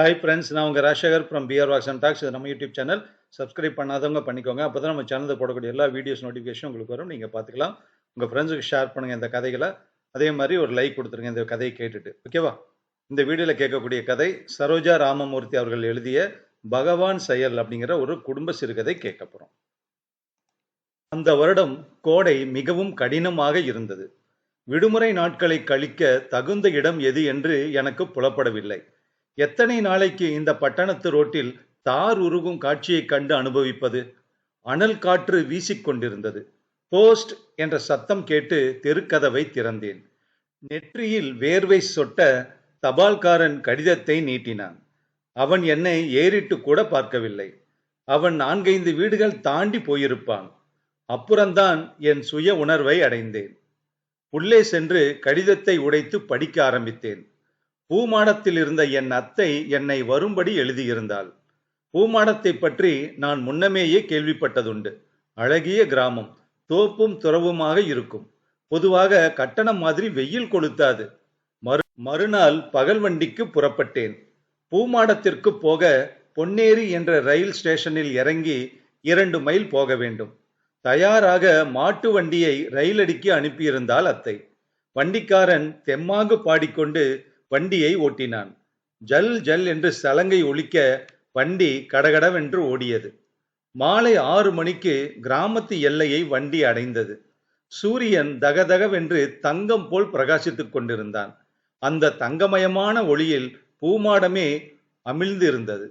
Hi friends நான் உங்கள் Rajasekar from PR walks and talks இது நம்ம யூடியூப் சேனல் சப்ஸ்கிரைப் பண்ணாதவங்க பண்ணிக்கோங்க. அப்போ தான் நம்ம சேனலில் போடக்கூடிய எல்லா வீடியோஸ் நோட்டிஃபிகேஷன் உங்களுக்கு வரும். நீங்கள் பார்த்துக்கலாம். உங்கள் ஃப்ரெண்ட்ஸுக்கு ஷேர் பண்ணுங்கள் இந்த கதைகளை. அதே மாதிரி ஒரு லைக் கொடுத்துருங்க இந்த கதையை கேட்டுட்டு. ஓகேவா இந்த வீடியோவில் கேட்கக்கூடிய கதை சரோஜா ராமமூர்த்தி அவர்கள் எழுதிய பகவான் செயல் அப்படிங்கிற ஒரு குடும்ப சிறுகதை கேட்க போகிறோம் அந்த வருடம் கோடை மிகவும் கடினமாக இருந்தது. விடுமுறை நாட்களை கழிக்க தகுந்த இடம் எது என்று எனக்கு புலப்படவில்லை. எத்தனை நாளைக்கு இந்த பட்டணத்து ரோட்டில் தார் உருகும் காட்சியைக் கண்டு அனுபவிப்பது? அனல் காற்று வீசிக்கொண்டிருந்தது. போஸ்ட் என்ற சத்தம் கேட்டு தெருக்கதவை திறந்தேன். நெற்றியில் வேர்வை சொட்ட தபால்காரன் கடிதத்தை நீட்டினான். அவன் என்னை ஏறிட்டு கூட பார்க்கவில்லை. அவன் நான்கைந்து வீடுகள் தாண்டி போயிருப்பான். அப்புறம்தான் என் சுய உணர்வை அடைந்தேன். உள்ளே சென்று கடிதத்தை உடைத்து படிக்க ஆரம்பித்தேன். பூமாடத்தில் இருந்த என் அத்தை என்னை வரும்படி எழுதியிருந்தாள். பூமாடத்தை பற்றி நான் முன்னமேயே கேள்விப்பட்டதுண்டு. அழகிய கிராமம் தோப்பும் துறவுமாக இருக்கும். பொதுவாக கட்டணம் மாதிரி வெயில் கொளுத்தாது. மறு மறுநாள் பகல் வண்டிக்கு புறப்பட்டேன். பூமாடத்திற்கு போக பொன்னேரி என்ற ரயில் ஸ்டேஷனில் இறங்கி இரண்டு மைல் போக வேண்டும். தயாராக மாட்டு வண்டியை ரயிலடிக்கு அனுப்பியிருந்தால் அத்தை. வண்டிக்காரன் தெம்மாக பாடிக்கொண்டு வண்டியை ஓட்டினான். ஜல் ஜல் என்று சலங்கை ஒழிக்க வண்டி கடகடவென்று ஓடியது. மாலை ஆறு மணிக்கு கிராமத்து எல்லையை வண்டி அடைந்தது. சூரியன் தகதகவென்று தங்கம் போல் பிரகாசித்துக் கொண்டிருந்தான். அந்த தங்கமயமான ஒளியில் பூமாடமே அமிழ்ந்து இருந்தது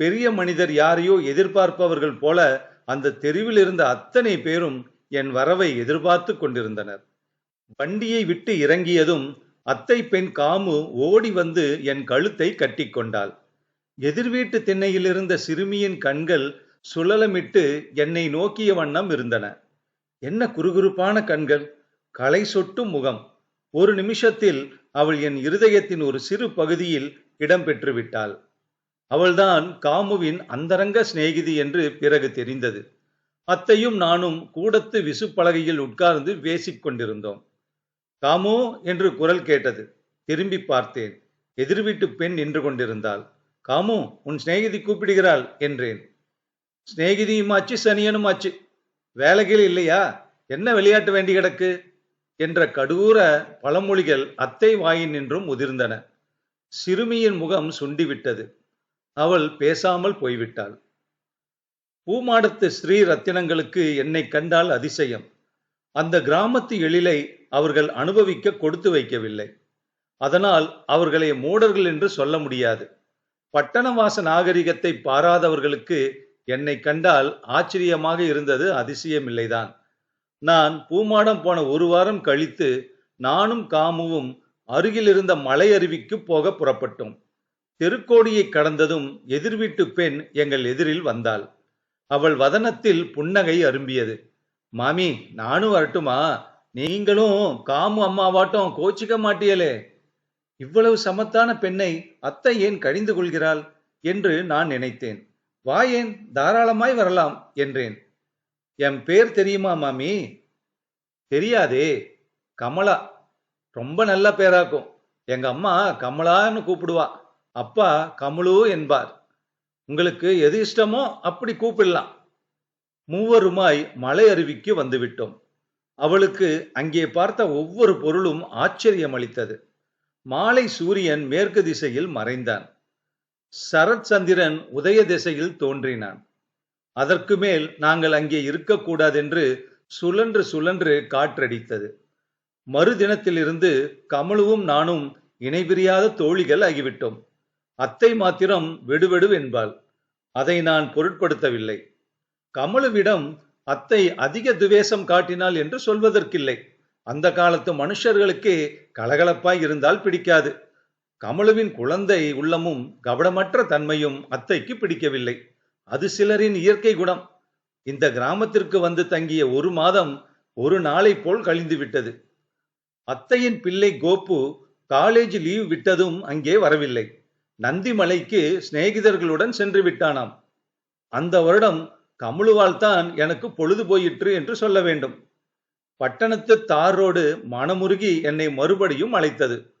பெரிய மனிதர் யாரையோ எதிர்பார்ப்பவர்கள் போல அந்த தெருவில் இருந்த அத்தனை பேரும் என் வரவை எதிர்பார்த்து கொண்டிருந்தனர். வண்டியை விட்டு இறங்கியதும் அத்தை பெண் காமு ஓடி வந்து என் கழுத்தை கட்டிக்கொண்டாள் எதிர்வீட்டு திண்ணையில் இருந்த சிறுமியின் கண்கள் சுழலமிட்டு என்னை நோக்கிய வண்ணம் இருந்தன. என்ன குறுகுறுப்பான கண்கள் களை சொட்டும் முகம். ஒரு நிமிஷத்தில் அவள் என் இருதயத்தின் ஒரு சிறு பகுதியில் இடம்பெற்று விட்டாள். அவள்தான் காமுவின் அந்தரங்க சிநேகிதி என்று பிறகு தெரிந்தது. அத்தையும் நானும் கூடத்து விசுப்பலகையில் உட்கார்ந்து பேசிக் கொண்டிருந்தோம். காமோ என்று குரல் கேட்டது. திரும்பி பார்த்தேன். எதிர்வீட்டு பெண் நின்று கொண்டிருந்தாள். காமு உன் சிநேகிதி கூப்பிடுகிறாள் என்றேன். சிநேகிதியுமாச்சு சனியனுமாச்சு வேலைகள் இல்லையா? என்ன விளையாட்டு வேண்டி கிடக்கு? என்ற கடூர பழமொழிகள் அத்தை வாயின் நின்றும் உதிர்ந்தன. சிறுமியின் முகம் சுண்டிவிட்டது. அவள் பேசாமல் போய்விட்டாள். பூமாடத்து ஸ்ரீ ரத்தினங்களுக்கு என்னை கண்டால் அதிசயம். அந்த கிராமத்து எழிலை அவர்கள் அனுபவிக்க கொடுத்து வைக்கவில்லை. அதனால் அவர்களை மூடர்கள் என்று சொல்ல முடியாது. பட்டணவாச நாகரிகத்தை பாராதவர்களுக்கு என்னை கண்டால் ஆச்சரியமாக இருந்தது அதிசயமில்லைதான். நான் பூமாடம் போன ஒரு வாரம் கழித்து நானும் காமுவும் அருகில் இருந்த மலை அருவிக்கு போக புறப்பட்டோம். தெருக்கோடியை கடந்ததும் எதிர்வீட்டு பெண் எங்கள் எதிரில் வந்தாள். அவள் வதனத்தில் புன்னகை அரும்பியது. மாமி நானும் வரட்டுமா? நீங்களும் காமு அம்மாவாட்டம் கோச்சிக்க மாட்டியலே. இவ்வளவு சமத்தான பெண்ணை அத்தை ஏன் கடிந்து கொள்கிறாள் என்று நான் நினைத்தேன். வா ஏன் தாராளமாய் வரலாம் என்றேன். என் பேர் தெரியுமா மாமி? தெரியாதே. கமலா ரொம்ப நல்ல பேராக்கும். எங்க அம்மா கமலான்னு கூப்பிடுவா. அப்பா கமலு என்பார். உங்களுக்கு எது இஷ்டமோ அப்படி கூப்பிடலாம். மூவருமாய் மலை அருவிக்கு வந்துவிட்டோம். அவளுக்கு அங்கே பார்த்த ஒவ்வொரு பொருளும் ஆச்சரியம் அளித்தது. மாலை சூரியன் மேற்கு திசையில் மறைந்தான். சரத் சந்திரன் உதய திசையில் தோன்றினான். அதற்கு மேல் நாங்கள் அங்கே இருக்கக்கூடாதென்று சுழன்று சுழன்று காற்றடித்தது. மறுதினத்திலிருந்து கமலுவும் நானும் இணைபிரியாத தோழிகள் ஆகிவிட்டோம். அத்தை மாத்திரம் வெடுவெடு என்பாள் அதை நான் பொருட்படுத்தவில்லை. கமலுவிடம் அத்தை அதிக துவேஷம் காட்டினாள் என்று சொல்வதற்கில்லை. அந்த காலத்து மனுஷர்களுக்கே கலகலப்பாய் இருந்தால் பிடிக்காது. கமலுவின் குழந்தை உள்ளமும் கவனமற்ற தன்மையும் அத்தைக்கு பிடிக்கவில்லை. அது சிலரின் இயற்கை குணம். இந்த கிராமத்திற்கு வந்து தங்கிய ஒரு மாதம் ஒரு நாளை போல் கழிந்து விட்டது அத்தையின் பிள்ளை கோப்பு காலேஜ் லீவ் விட்டதும் அங்கே வரவில்லை. நந்திமலைக்கு சிநேகிதர்களுடன் சென்று விட்டானாம். அந்த வருடம் கமலுவால் தான் எனக்கு பொழுது போயிற்று என்று சொல்ல வேண்டும். பட்டணத்து தார் ரோடு மனமுருகி என்னை மறுபடியும் அழைத்தது.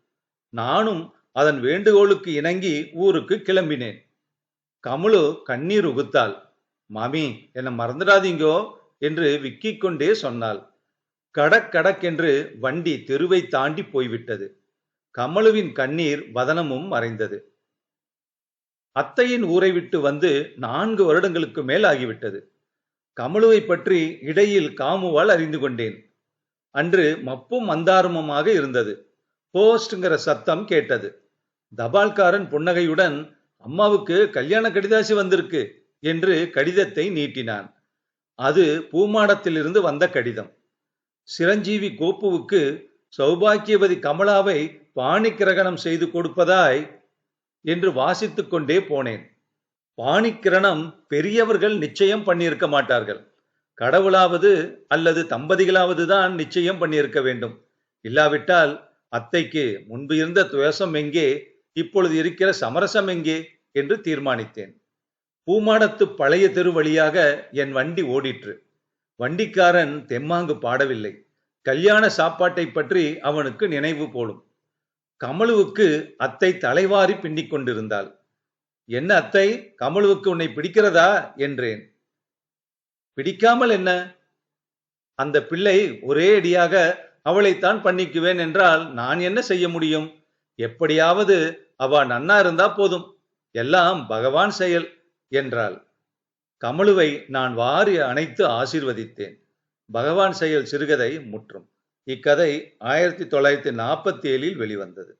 நானும் அதன் வேண்டுகோளுக்கு இணங்கி ஊருக்கு கிளம்பினேன். கமலு கண்ணீர் உகுத்தாள். மாமி என்னை மறந்துடாதீங்கோ என்று விக்கிக் கொண்டே சொன்னாள். கடக் கடக்கென்று வண்டி தெருவை தாண்டி போய்விட்டது. கமலுவின் கண்ணீர் வதனமும் மறைந்தது. அத்தையின் ஊரை விட்டு வந்து நான்கு வருடங்களுக்கு மேல் ஆகிவிட்டது கமலுவை பற்றி இடையில் காமுவால் அறிந்து கொண்டேன். அன்று மப்பும் மந்தாரமுமாக இருந்தது. போஸ்ட்ங்கிற சத்தம் கேட்டது. தபால்காரன் புன்னகையுடன் அம்மாவுக்கு கல்யாண கடிதாசி வந்திருக்கு என்று கடிதத்தை நீட்டினான். அது பூமாடத்திலிருந்து வந்த கடிதம். சிரஞ்சீவி கோப்புவுக்கு சௌபாக்கியவதி கமலாவை பாணி கிரகணம் செய்து கொடுப்பதாய் என்று வாசித்துக் கொண்டே போனேன். பாணிக்கிரணம் பெரியவர்கள் நிச்சயம் பண்ணியிருக்க மாட்டார்கள். கடவுளாவது அல்லது தம்பதிகளாவது தான் நிச்சயம் பண்ணியிருக்க வேண்டும். இல்லாவிட்டால் அத்தைக்கு முன்பு இருந்த துவேசம் எங்கே இப்பொழுது இருக்கிற சமரசம் எங்கே என்று தீர்மானித்தேன். பூமாடத்து பழைய தெரு வழியாக என் வண்டி ஓடிற்று. வண்டிக்காரன் தெம்மாங்கு பாடவில்லை. கல்யாண சாப்பாட்டை பற்றி அவனுக்கு நினைவு போலும். கமலுவுக்கு அத்தை தலைவாரி பின்னிக் கொண்டிருந்தாள். என்ன அத்தை கமலுவுக்கு உன்னை பிடிக்கிறதா? என்றேன். பிடிக்காமல் என்ன? அந்த பிள்ளை ஒரே அடியாக அவளைத்தான் பண்ணிக்குவேன் என்றால் நான் என்ன செய்ய முடியும்? எப்படியாவது அவ நன்னா இருந்தா போதும். எல்லாம் பகவான் செயல் என்றாள். கமலுவை நான் வாரி அணைத்து ஆசிர்வதித்தேன். பகவான் செயல் சிறுகதை முற்றும். இக்கதை ஆயிரத்தி தொள்ளாயிரத்தி நாற்பத்தி ஏழில் வெளிவந்தது.